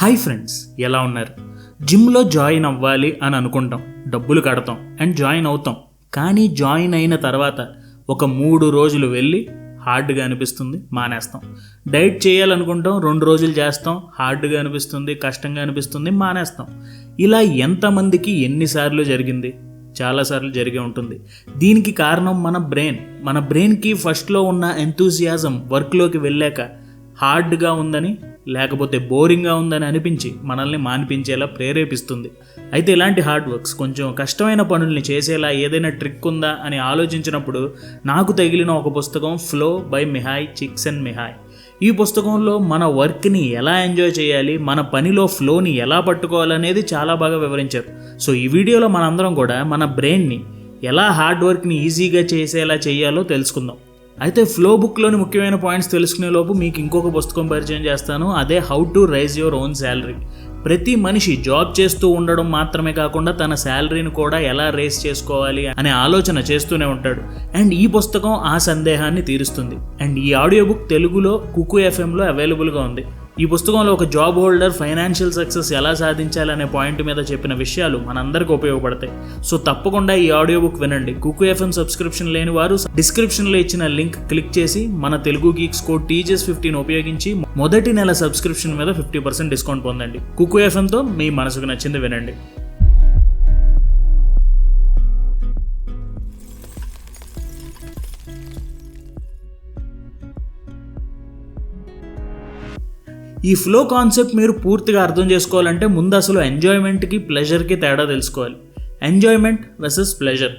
Hi friends ఎలా ఉన్నారు? జిమ్లో జాయిన్ అవ్వాలి అని అనుకుంటాం డబ్బులు కడతాం అండ్ జాయిన్ అవుతాం. కానీ జాయిన్ అయిన తర్వాత ఒక మూడు రోజులు వెళ్ళి హార్డ్గా అనిపిస్తుంది మానేస్తాం. డైట్ చేయాలనుకుంటాం రెండు రోజులు చేస్తాం హార్డ్గా అనిపిస్తుంది కష్టంగా అనిపిస్తుంది మానేస్తాం. ఇలా ఎంతమందికి ఎన్నిసార్లు జరిగింది? చాలాసార్లు జరిగే ఉంటుంది. దీనికి కారణం మన బ్రెయిన్. మన బ్రెయిన్కి ఫస్ట్లో ఉన్న ఎంతూజియాజం వర్క్లోకి వెళ్ళాక హార్డ్గా ఉందని లేకపోతే బోరింగ్గా ఉందని అనిపించి మనల్ని మానిపించేలా ప్రేరేపిస్తుంది. అయితే ఇలాంటి హార్డ్ వర్క్స్ కొంచెం కష్టమైన పనుల్ని చేసేలా ఏదైనా ట్రిక్ ఉందా అని ఆలోచించినప్పుడు నాకు తగిలిన ఒక పుస్తకం flow by Mihaly chicks and మిహాయ్ ఈ పుస్తకంలో మన వర్క్ని ఎలా ఎంజాయ్ చేయాలి మన పనిలో ఫ్లోని ఎలా పట్టుకోవాలనేది చాలా బాగా వివరించారు. సో ఈ వీడియోలో మనందరం కూడా మన బ్రెయిన్ని ఎలా హార్డ్ వర్క్ని ఈజీగా చేసేలా చేయాలో తెలుసుకుందాం. అయితే ఫ్లో బుక్లోని ముఖ్యమైన పాయింట్స్ తెలుసుకునే లోపు మీకు ఇంకొక పుస్తకం పరిచయం చేస్తాను. అదే how to raise your own salary ప్రతి మనిషి జాబ్ చేస్తూ ఉండడం మాత్రమే కాకుండా తన శాలరీని కూడా ఎలా రేస్ చేసుకోవాలి అనే ఆలోచన చేస్తూనే ఉంటాడు. అండ్ ఈ పుస్తకం ఆ సందేహాన్ని తీరుస్తుంది. అండ్ ఈ ఆడియో బుక్ తెలుగులో కుకు ఎఫ్ఎంలో అవైలబుల్గా ఉంది. ఈ పుస్తకంలో ఒక జాబ్ హోల్డర్ ఫైనాన్షియల్ సక్సెస్ ఎలా సాధించాలనే పాయింట్ మీద చెప్పిన విషయాలు మనందరికీ ఉపయోగపడతాయి. సో తప్పకుండా ఈ ఆడియో బుక్ వినండి. కుకు ఎఫ్ఎం సబ్స్క్రిప్షన్ లేని వారు డిస్క్రిప్షన్లో ఇచ్చిన లింక్ క్లిక్ చేసి మన తెలుగు గీక్స్ కోడ్ టీజెస్ ఫిఫ్టీన్ ఉపయోగించి మొదటి నెల సబ్స్క్రిప్షన్ మీద ఫిఫ్టీ పర్సెంట్ డిస్కౌంట్ పొందండి. కుకు ఎఫ్ఎంతో మీ మనసుకు నచ్చింది వినండి. ఈ ఫ్లో కాన్సెప్ట్ మీరు పూర్తిగా అర్థం చేసుకోవాలంటే ముందు అసలు ఎంజాయ్మెంట్కి ప్లెజర్కి తేడా తెలుసుకోవాలి. ఎంజాయ్మెంట్ వెసెస్ ప్లెజర్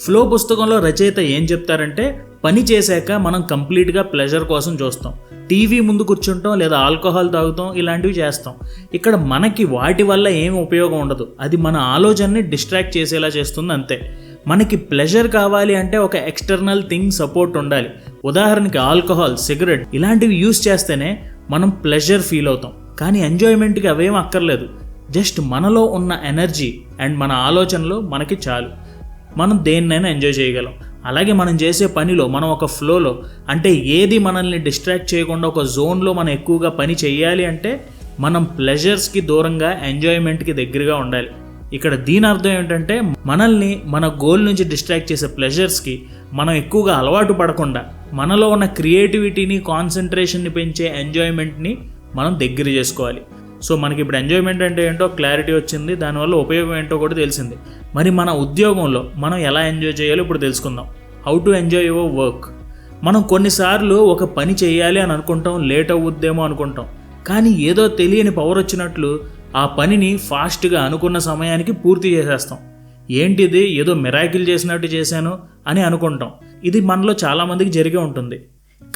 ఫ్లో పుస్తకంలో రచయిత ఏం చెప్తారంటే పని చేశాక మనం కంప్లీట్గా ప్లెజర్ కోసం చూస్తాం. టీవీ ముందు కూర్చుంటాం లేదా ఆల్కహాల్ తాగుతాం ఇలాంటివి చేస్తాం. ఇక్కడ మనకి వాటి వల్ల ఏం ఉపయోగం ఉండదు. అది మన ఆలోచనని డిస్ట్రాక్ట్ చేసేలా చేస్తుంది అంతే. మనకి ప్లెజర్ కావాలి అంటే ఒక ఎక్స్టర్నల్ థింగ్ సపోర్ట్ ఉండాలి. ఉదాహరణకి ఆల్కహాల్ సిగరెట్ ఇలాంటివి యూస్ చేస్తేనే మనం ప్లెజర్ ఫీల్ అవుతాం. కానీ ఎంజాయ్మెంట్కి అవేం అక్కర్లేదు. జస్ట్ మనలో ఉన్న ఎనర్జీ అండ్ మన ఆలోచనలో మనకి చాలు. మనం దేన్నైనా ఎంజాయ్ చేయగలం. అలాగే మనం చేసే పనిలో మనం ఒక ఫ్లోలో అంటే ఏది మనల్ని డిస్ట్రాక్ట్ చేయకుండా ఒక జోన్లో మనం ఎక్కువగా పని చేయాలి అంటే మనం ప్లెజర్స్కి దూరంగా ఎంజాయ్మెంట్కి దగ్గరగా ఉండాలి. ఇక్కడ దీని అర్థం ఏంటంటే మనల్ని మన గోల్ నుంచి డిస్ట్రాక్ట్ చేసే ప్లెజర్స్కి మనం ఎక్కువగా అలవాటు పడకుండా మనలో ఉన్న క్రియేటివిటీని కాన్సన్ట్రేషన్ని పెంచే ఎంజాయ్మెంట్ని మనం దగ్గర చేసుకోవాలి. సో మనకి ఇప్పుడు ఎంజాయ్మెంట్ అంటే ఏంటో క్లారిటీ వచ్చింది దానివల్ల ఉపయోగం ఏంటో కూడా తెలిసింది. మరి మన ఉద్యోగంలో మనం ఎలా ఎంజాయ్ చేయాలో ఇప్పుడు తెలుసుకుందాం. How to enjoy your work మనం కొన్నిసార్లు ఒక పని చేయాలి అని అనుకుంటాం లేట్ అవుద్దేమో అనుకుంటాం. కానీ ఏదో తెలియని పవర్ వచ్చినట్లు ఆ పనిని ఫాస్ట్గా అనుకున్న సమయానికి పూర్తి చేసేస్తాం. ఏంటిది? ఏదో మిరాకిల్ చేసినట్టు చేశాను అని అనుకుంటాం. ఇది మనలో చాలామందికి జరిగి ఉంటుంది.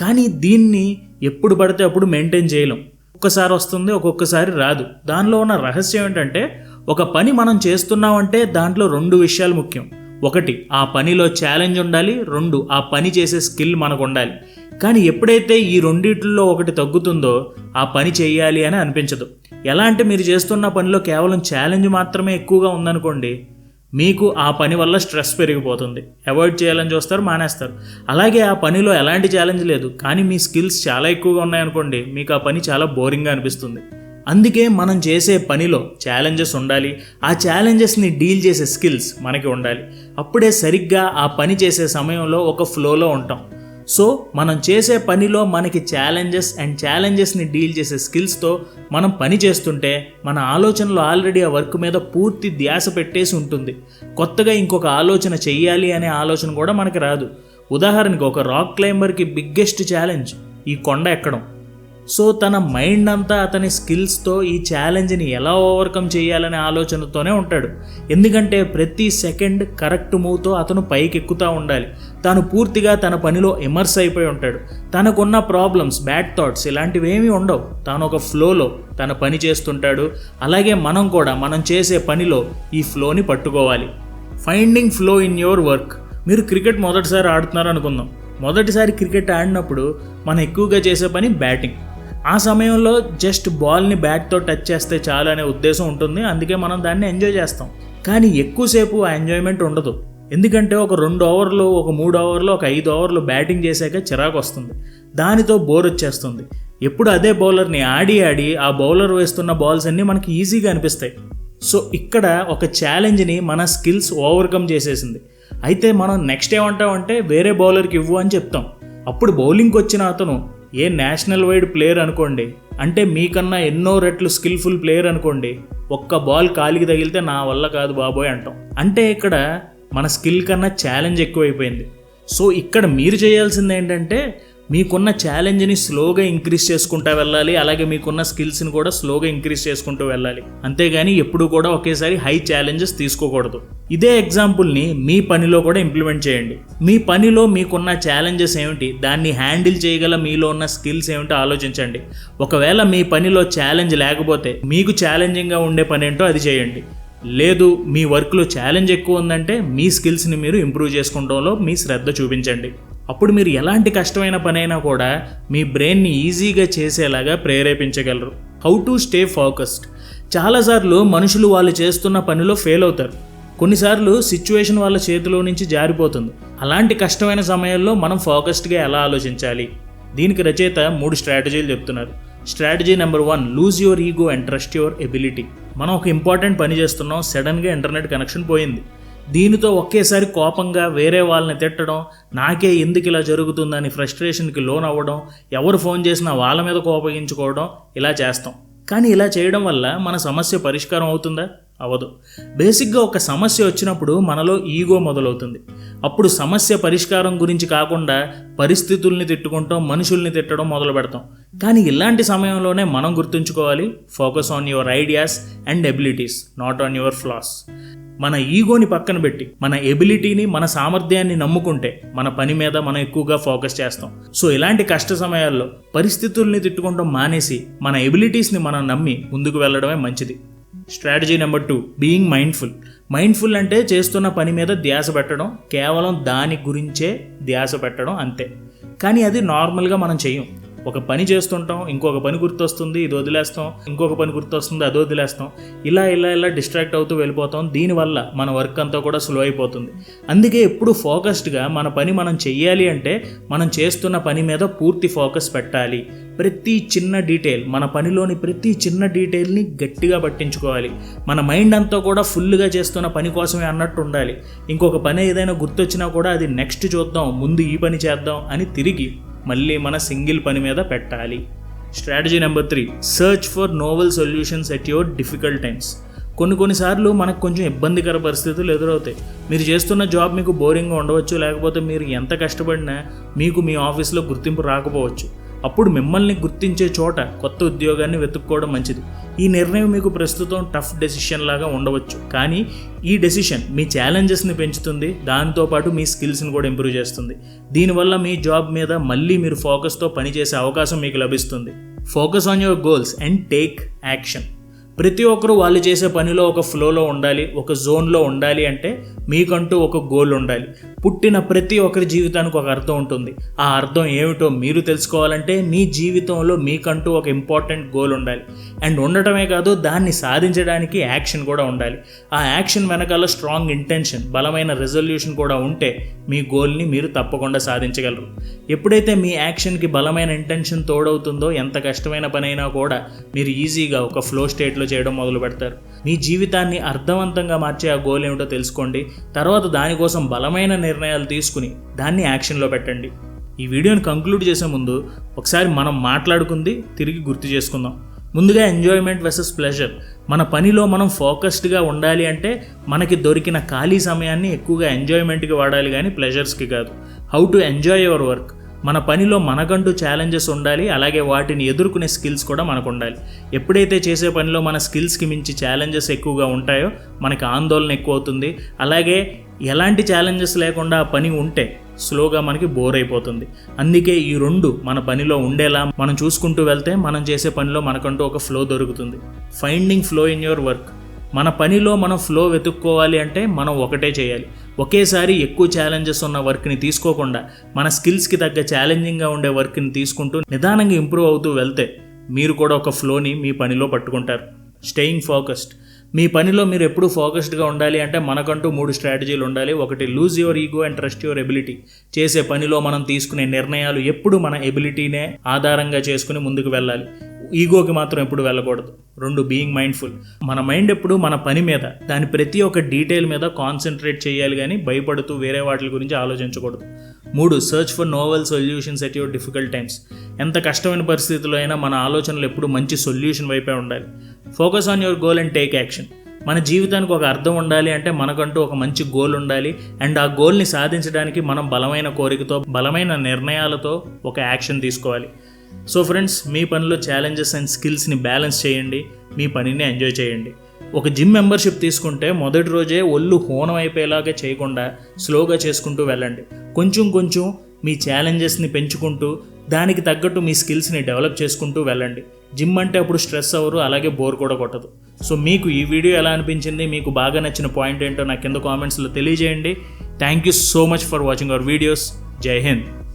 కానీ దీన్ని ఎప్పుడు పడితే అప్పుడు మెయింటైన్ చేయలేం. ఒక్కసారి వస్తుంది ఒక్కొక్కసారి రాదు. దానిలో ఉన్న రహస్యం ఏంటంటే ఒక పని మనం చేస్తున్నామంటే దాంట్లో రెండు విషయాలు ముఖ్యం. ఒకటి ఆ పనిలో ఛాలెంజ్ ఉండాలి. రెండు ఆ పని చేసే స్కిల్ మనకు ఉండాలి. కానీ ఎప్పుడైతే ఈ రెండిట్లో ఒకటి తగ్గుతుందో ఆ పని చేయాలి అని అనిపించదు. ఎలా అంటే మీరు చేస్తున్న పనిలో కేవలం ఛాలెంజ్ మాత్రమే ఎక్కువగా ఉందనుకోండి మీకు ఆ పని వల్ల స్ట్రెస్ పెరిగిపోతుంది. అవాయిడ్ చేయాలని చూస్తారు మానేస్తారు. అలాగే ఆ పనిలో ఎలాంటి ఛాలెంజ్ లేదు కానీ మీ స్కిల్స్ చాలా ఎక్కువగా ఉన్నాయనుకోండి మీకు ఆ పని చాలా బోరింగ్గా అనిపిస్తుంది. అందుకే మనం చేసే పనిలో ఛాలెంజెస్ ఉండాలి ఆ ఛాలెంజెస్ని డీల్ చేసే స్కిల్స్ మనకి ఉండాలి. అప్పుడే సరిగ్గా ఆ పని చేసే సమయంలో ఒక ఫ్లోలో ఉంటాం. సో మనం చేసే పనిలో మనకి ఛాలెంజెస్ అండ్ ఛాలెంజెస్ని డీల్ చేసే స్కిల్స్తో మనం పని చేస్తుంటే మన ఆలోచనలో ఆల్రెడీ ఆ వర్క్ మీద పూర్తి ధ్యాస పెట్టేసి ఉంటుంది. కొత్తగా ఇంకొక ఆలోచన చెయ్యాలి అనే ఆలోచన కూడా మనకి రాదు. ఉదాహరణకి ఒక రాక్ క్లైంబర్కి బిగ్గెస్ట్ ఛాలెంజ్ ఈ కొండ ఎక్కడం. సో తన మైండ్ అంతా అతని స్కిల్స్తో ఈ ఛాలెంజ్ని ఎలా ఓవర్కమ్ చేయాలనే ఆలోచనతోనే ఉంటాడు. ఎందుకంటే ప్రతి సెకండ్ కరెక్ట్ మూవ్తో అతను పైకి ఎక్కుతూ ఉండాలి. తాను పూర్తిగా తన పనిలో ఎమర్స్ అయిపోయి ఉంటాడు. తనకున్న ప్రాబ్లమ్స్ బ్యాడ్ థాట్స్ ఇలాంటివి ఏమీ ఉండవు. తాను ఒక ఫ్లోలో తన పని చేస్తుంటాడు. అలాగే మనం కూడా మనం చేసే పనిలో ఈ ఫ్లోని పట్టుకోవాలి. Finding flow in your work మీరు క్రికెట్ మొదటిసారి ఆడుతున్నారు అనుకుందాం మొదటిసారి క్రికెట్ ఆడినప్పుడు మనం ఎక్కువగా చేసే పని బ్యాటింగ్ ఆ సమయంలో జస్ట్ బాల్ని బ్యాట్తో టచ్ చేస్తే చాలు అనే ఉద్దేశం ఉంటుంది. అందుకే మనం దాన్ని ఎంజాయ్ చేస్తాం. కానీ ఎక్కువసేపు ఆ ఎంజాయ్మెంట్ ఉండదు. ఎందుకంటే ఒక రెండు ఓవర్లు ఒక మూడు ఓవర్లు ఒక ఐదు ఓవర్లు బ్యాటింగ్ చేశాక చిరాకు వస్తుంది. దానితో బోర్ వచ్చేస్తుంది. ఎప్పుడు అదే బౌలర్ని ఆడి ఆడి ఆ బౌలర్ వేస్తున్న బాల్స్ అన్నీ మనకి ఈజీగా అనిపిస్తాయి. సో ఇక్కడ ఒక ఛాలెంజ్ని మన స్కిల్స్ ఓవర్కమ్ చేసేసింది. అయితే మనం నెక్స్ట్ ఏమంటామంటే వేరే బౌలర్కి ఇవ్వు అని చెప్తాం. అప్పుడు బౌలింగ్కి వచ్చిన అతను ఏ నేషనల్ వైడ్ ప్లేయర్ అనుకోండి అంటే మీకన్నా ఎన్నో రెట్లు స్కిల్ఫుల్ ప్లేయర్ అనుకోండి ఒక్క బాల్ కాలికి తగిలితే నా వల్ల కాదు బాబోయ్ అంటాం. అంటే ఇక్కడ మన స్కిల్ కన్నా ఛాలెంజ్ ఎక్కువైపోయింది. సో ఇక్కడ మీరు చేయాల్సింది ఏంటంటే మీకున్న ఛాలెంజ్ని స్లోగా ఇంక్రీజ్ చేసుకుంటూ వెళ్ళాలి అలాగే మీకున్న స్కిల్స్ని కూడా స్లోగా ఇంక్రీజ్ చేసుకుంటూ వెళ్ళాలి. అంతేగాని ఎప్పుడు కూడా ఒకేసారి హై ఛాలెంజెస్ తీసుకోకూడదు. ఇదే ఎగ్జాంపుల్ని మీ పనిలో కూడా ఇంప్లిమెంట్ చేయండి. మీ పనిలో మీకున్న ఛాలెంజెస్ ఏమిటి? దాన్ని హ్యాండిల్ చేయగల మీలో ఉన్న స్కిల్స్ ఏమిటో ఆలోచించండి. ఒకవేళ మీ పనిలో ఛాలెంజ్ లేకపోతే మీకు ఛాలెంజింగ్గా ఉండే పని ఏంటో అది చేయండి. లేదు మీ వర్క్లో ఛాలెంజ్ ఎక్కువ ఉందంటే మీ స్కిల్స్ని మీరు ఇంప్రూవ్ చేసుకోవడంలో మీ శ్రద్ధ చూపించండి. అప్పుడు మీరు ఎలాంటి కష్టమైన పనైనా కూడా మీ బ్రెయిన్ని ఈజీగా చేసేలాగా ప్రేరేపించగలరు. హౌ టు స్టే ఫోకస్డ్ చాలాసార్లు మనుషులు వాళ్ళు చేస్తున్న పనిలో ఫెయిల్ అవుతారు. కొన్నిసార్లు సిచ్యువేషన్ వాళ్ళ చేతిలో నుంచి జారిపోతుంది. అలాంటి కష్టమైన సమయాల్లో మనం ఫోకస్డ్గా ఎలా ఆలోచించాలి? దీనికి రచయిత మూడు స్ట్రాటజీలు చెప్తున్నారు. Strategy number one lose your ego and trust your ability మనం ఒక ఇంపార్టెంట్ పని చేస్తున్నాం సడన్గా ఇంటర్నెట్ కనెక్షన్ పోయింది. దీనితో ఒకేసారి కోపంగా వేరే వాళ్ళని తిట్టడం నాకే ఎందుకు ఇలా జరుగుతుందని ఫ్రస్ట్రేషన్కి లోన్ అవ్వడం ఎవరు ఫోన్ చేసినా వాళ్ళ మీద కోపగించుకోవడం ఇలా చేస్తాం. కానీ ఇలా చేయడం వల్ల మన సమస్య పరిష్కారం అవుతుందా? అవదు బేసిక్గా ఒక సమస్య వచ్చినప్పుడు మనలో ఈగో మొదలవుతుంది. అప్పుడు సమస్య పరిష్కారం గురించి కాకుండా పరిస్థితుల్ని తిట్టుకుంటాం మనుషుల్ని తిట్టడం మొదలు పెడతాం. కానీ ఇలాంటి సమయంలోనే మనం గుర్తుంచుకోవాలి focus on your ideas and abilities not on your flaws. మన ఈగోని పక్కన పెట్టి మన ఎబిలిటీని మన సామర్థ్యాన్ని నమ్ముకుంటే మన పని మీద మనం ఎక్కువగా ఫోకస్ చేస్తాం. సో ఇలాంటి కష్ట సమయాల్లో పరిస్థితుల్ని తిట్టుకుంటాం మానేసి మన ఎబిలిటీస్ని మనం నమ్మి ముందుకు వెళ్ళడమే మంచిది. Strategy number two being mindful. Mindful అంటే చేస్తున్న పని మీద ధ్యాస పెట్టడం కేవలం దాని గురించే ధ్యాస పెట్టడం అంతే. కానీ అది నార్మల్గా మనం చెయ్యం. ఒక పని చేస్తుంటాం ఇంకొక పని గుర్తొస్తుంది ఇది వదిలేస్తాం ఇంకొక పని గుర్తొస్తుంది అది వదిలేస్తాం. ఇలా ఇలా ఇలా డిస్ట్రాక్ట్ అవుతూ వెళ్ళిపోతాం. దీనివల్ల మన వర్క్ అంతా కూడా స్లో అయిపోతుంది. అందుకే ఎప్పుడు ఫోకస్డ్గా మన పని మనం చెయ్యాలి అంటే మనం చేస్తున్న పని మీద పూర్తి ఫోకస్ పెట్టాలి. ప్రతి చిన్న డీటెయిల్ మన పనిలోని ప్రతి చిన్న డీటెయిల్ని గట్టిగా పట్టించుకోవాలి. మన మైండ్ అంతా కూడా ఫుల్గా చేస్తున్న పని కోసమే అన్నట్టు ఉండాలి. ఇంకొక పని ఏదైనా గుర్తొచ్చినా కూడా అది నెక్స్ట్ చూద్దాం ముందు ఈ పని చేద్దాం అని తిరిగి మళ్ళీ మన సింగిల్ పని మీద పెట్టాలి. Strategy number three search for novel solutions at your difficult times కొన్ని కొన్నిసార్లు మనకు కొంచెం ఇబ్బందికర పరిస్థితులు ఎదురవుతాయి. మీరు చేస్తున్న జాబ్ మీకు బోరింగ్గా ఉండవచ్చు లేకపోతే మీరు ఎంత కష్టపడినా మీకు మీ ఆఫీస్లో గుర్తింపు రాకపోవచ్చు. అప్పుడు మిమ్మల్ని గుర్తించే చోట కొత్త ఉద్యోగాన్ని వెతుక్కోవడం మంచిది. ఈ నిర్ణయం మీకు ప్రస్తుతం టఫ్ డెసిషన్ లాగా ఉండవచ్చు. కానీ ఈ డెసిషన్ మీ ఛాలెంజెస్ని పెంచుతుంది. దాంతోపాటు మీ స్కిల్స్ని కూడా ఇంప్రూవ్ చేస్తుంది. దీనివల్ల మీ జాబ్ మీద మళ్ళీ మీరు ఫోకస్తో పనిచేసే అవకాశం మీకు లభిస్తుంది. Focus on your goals and take action ప్రతి ఒక్కరూ వాళ్ళు చేసే పనిలో ఒక ఫ్లోలో ఉండాలి ఒక జోన్లో ఉండాలి అంటే మీకంటూ ఒక గోల్ ఉండాలి. పుట్టిన ప్రతి ఒక్కరి జీవితానికి ఒక అర్థం ఉంటుంది. ఆ అర్థం ఏమిటో మీరు తెలుసుకోవాలంటే మీ జీవితంలో మీకంటూ ఒక ఇంపార్టెంట్ గోల్ ఉండాలి. అండ్ ఉండటమే కాదు దాన్ని సాధించడానికి యాక్షన్ కూడా ఉండాలి. ఆ యాక్షన్ వెనకాల స్ట్రాంగ్ ఇంటెన్షన్ బలమైన రెజల్యూషన్ కూడా ఉంటే మీ గోల్ని మీరు తప్పకుండా సాధించగలరు. ఎప్పుడైతే మీ యాక్షన్కి బలమైన ఇంటెన్షన్ తోడవుతుందో ఎంత కష్టమైన పనైనా కూడా మీరు ఈజీగా ఒక ఫ్లో స్టేట్లో చేయడం మొదలు పెడతారు? మీ జీవితాన్ని అర్థవంతంగా మార్చే ఆ గోల్ ఏమిటో తెలుసుకోండి. తర్వాత దానికోసం బలమైన నిర్ణయాలు తీసుకుని దాన్ని యాక్షన్లో పెట్టండి. ఈ వీడియోని కంక్లూడ్ చేసే ముందు ఒకసారి మనం మాట్లాడుకుంది తిరిగి గుర్తు చేసుకుందాం. ముందుగా ఎంజాయ్మెంట్ వెసెస్ ప్లెజర్ మన పనిలో మనం ఫోకస్డ్గా ఉండాలి అంటే మనకి దొరికిన ఖాళీ సమయాన్ని ఎక్కువగా ఎంజాయ్మెంట్కి వాడాలి కానీ ప్లెజర్స్కి కాదు. How to enjoy your work మన పనిలో మనకంటూ ఛాలెంజెస్ ఉండాలి అలాగే వాటిని ఎదుర్కొనే స్కిల్స్ కూడా మనకు ఉండాలి ఎప్పుడైతే చేసే పనిలో మన స్కిల్స్కి మించి ఛాలెంజెస్ ఎక్కువగా ఉంటాయో మనకి ఆందోళన ఎక్కువ అవుతుంది అలాగే ఎలాంటి ఛాలెంజెస్ లేకుండా ఆ పని ఉంటే స్లోగా మనకి బోర్ అయిపోతుంది. అందుకే ఈ రెండు మన పనిలో ఉండేలా మనం చూసుకుంటూ వెళ్తే మనం చేసే పనిలో మనకంటూ ఒక ఫ్లో దొరుకుతుంది. Finding flow in your work మన పనిలో మనం ఫ్లో వెతుక్కోవాలి అంటే మనం ఒకటే చేయాలి. ఒకేసారి ఎక్కువ ఛాలెంజెస్ ఉన్న వర్క్ని తీసుకోకుండా మన స్కిల్స్కి తగ్గ ఛాలెంజింగ్గా ఉండే వర్క్ని తీసుకుంటూ నిదానంగా ఇంప్రూవ్ అవుతూ వెళ్తే మీరు కూడా ఒక ఫ్లోని మీ పనిలో పట్టుకుంటారు. స్టేయింగ్ ఫోకస్డ్ మీ పనిలో మీరు ఎప్పుడు ఫోకస్డ్గా ఉండాలి అంటే మనకంటూ మూడు స్ట్రాటజీలు ఉండాలి. ఒకటి lose your ego and trust your ability చేసే పనిలో మనం తీసుకునే నిర్ణయాలు ఎప్పుడు మన ఎబిలిటీనే ఆధారంగా చేసుకుని ముందుకు వెళ్ళాలి. ఈగోకి మాత్రం ఎప్పుడు వెళ్ళకూడదు. రెండు బీయింగ్ మైండ్ఫుల్ మన మైండ్ ఎప్పుడు మన పని మీద దాని ప్రతి ఒక్క డీటెయిల్ మీద కాన్సన్ట్రేట్ చేయాలి కానీ భయపడుతూ వేరే వాటి గురించి ఆలోచించకూడదు. మూడు search for novel solutions at your difficult times ఎంత కష్టమైన పరిస్థితుల్లో అయినా మన ఆలోచనలు ఎప్పుడు మంచి సొల్యూషన్ వైపే ఉండాలి. Focus on your goal and take action మన జీవితానికి ఒక అర్థం ఉండాలి అంటే మనకంటూ ఒక మంచి గోల్ ఉండాలి. అండ్ ఆ గోల్ని సాధించడానికి మనం బలమైన కోరికతో బలమైన నిర్ణయాలతో ఒక యాక్షన్ తీసుకోవాలి. సో ఫ్రెండ్స్ మీ పనిలో ఛాలెంజెస్ అండ్ స్కిల్స్ని బ్యాలెన్స్ చేయండి. మీ పనిని ఎంజాయ్ చేయండి. ఒక జిమ్ మెంబర్షిప్ తీసుకుంటే మొదటి రోజే ఒళ్ళు హోనం అయిపోయేలాగా చేయకుండా స్లోగా చేసుకుంటూ వెళ్ళండి. కొంచెం కొంచెం మీ ఛాలెంజెస్ని పెంచుకుంటూ దానికి తగ్గట్టు మీ స్కిల్స్ని డెవలప్ చేసుకుంటూ వెళ్ళండి. జిమ్ అంటే అప్పుడు స్ట్రెస్ అవ్వరు అలాగే బోర్ కూడా కొట్టదు. సో మీకు ఈ వీడియో ఎలా అనిపించింది? మీకు బాగా నచ్చిన పాయింట్ ఏంటో నాకు కింద కామెంట్స్లో తెలియజేయండి. Thank you so much for watching our videos Jai Hind